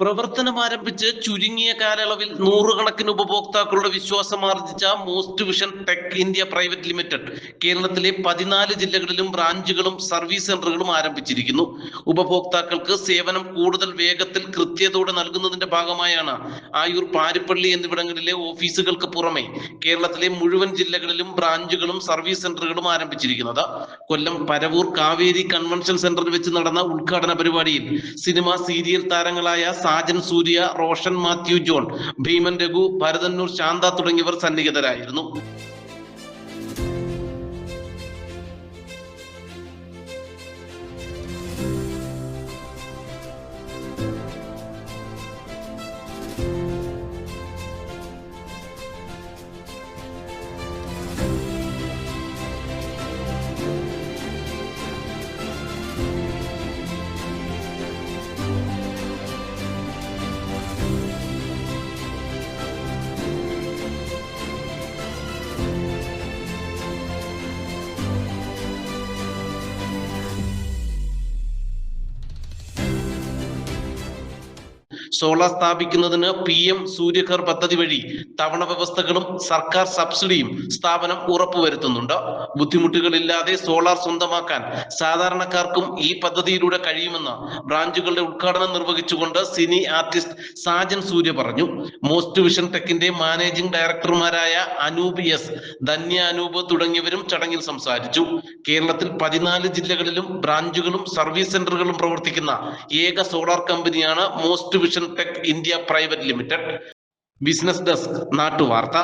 പ്രവർത്തനം ആരംഭിച്ച് ചുരുങ്ങിയ കാലയളവിൽ നൂറുകണക്കിന് ഉപഭോക്താക്കളുടെ വിശ്വാസം ആർജിച്ച most vision tech India private limited കേരളത്തിലെ പതിനാല് ജില്ലകളിലും ബ്രാഞ്ചുകളും സർവീസ് സെന്ററുകളും ആരംഭിച്ചിരിക്കുന്നു. ഉപഭോക്താക്കൾക്ക് സേവനം കൂടുതൽ വേഗത്തിൽ കൃത്യതയോടെ നൽകുന്നതിന്റെ ഭാഗമായാണ് ആയൂർ പാരിപ്പള്ളി എന്നിവിടങ്ങളിലെ ഓഫീസുകൾക്ക് പുറമെ കേരളത്തിലെ മുഴുവൻ ജില്ലകളിലും ബ്രാഞ്ചുകളും സർവീസ് സെന്ററുകളും ആരംഭിച്ചിരിക്കുന്നത്. കൊല്ലം പരവൂർ കാവേരി കൺവെൻഷൻ സെന്ററിൽ വെച്ച് നടന്ന ഉദ്ഘാടന പരിപാടിയിൽ സിനിമ സീരിയൽ താരങ്ങളായ സാജൻ സൂര്യ റോഷൻ മാത്യു ജോൺ ഭീമൻ രഘു ഭരതന്നൂർ ശാന്ത തുടങ്ങിയവർ സന്നിഹിതരായിരുന്നു. സോളാർ സ്ഥാപിക്കുന്നതിന് പി എം സൂര്യഘർ പദ്ധതി വഴി തവണ വ്യവസ്ഥകളും സർക്കാർ സബ്സിഡിയും സ്ഥാപനം ഉറപ്പുവരുത്തുന്നുണ്ട്. ബുദ്ധിമുട്ടുകളില്ലാതെ സോളാർ സ്വന്തമാക്കാൻ സാധാരണക്കാർക്കും ഈ പദ്ധതിയിലൂടെ കഴിയുമെന്ന് ബ്രാഞ്ചുകളുടെ ഉദ്ഘാടനം നിർവഹിച്ചുകൊണ്ട് സിനി ആർട്ടിസ്റ്റ് സാജൻ സൂര്യ പറഞ്ഞു. മോസ്റ്റ് വിഷൻ ടെക്കിന്റെ മാനേജിംഗ് ഡയറക്ടർമാരായ അനൂപ് എസ് ധന്യ അനൂപ് തുടങ്ങിയവരും ചടങ്ങിൽ സംസാരിച്ചു. കേരളത്തിൽ പതിനാല് ജില്ലകളിലും ബ്രാഞ്ചുകളും സർവീസ് സെന്ററുകളും പ്രവർത്തിക്കുന്ന ഏക സോളാർ കമ്പനിയാണ് most vision tech India private limited business desk നാട്ടുവാർത്ത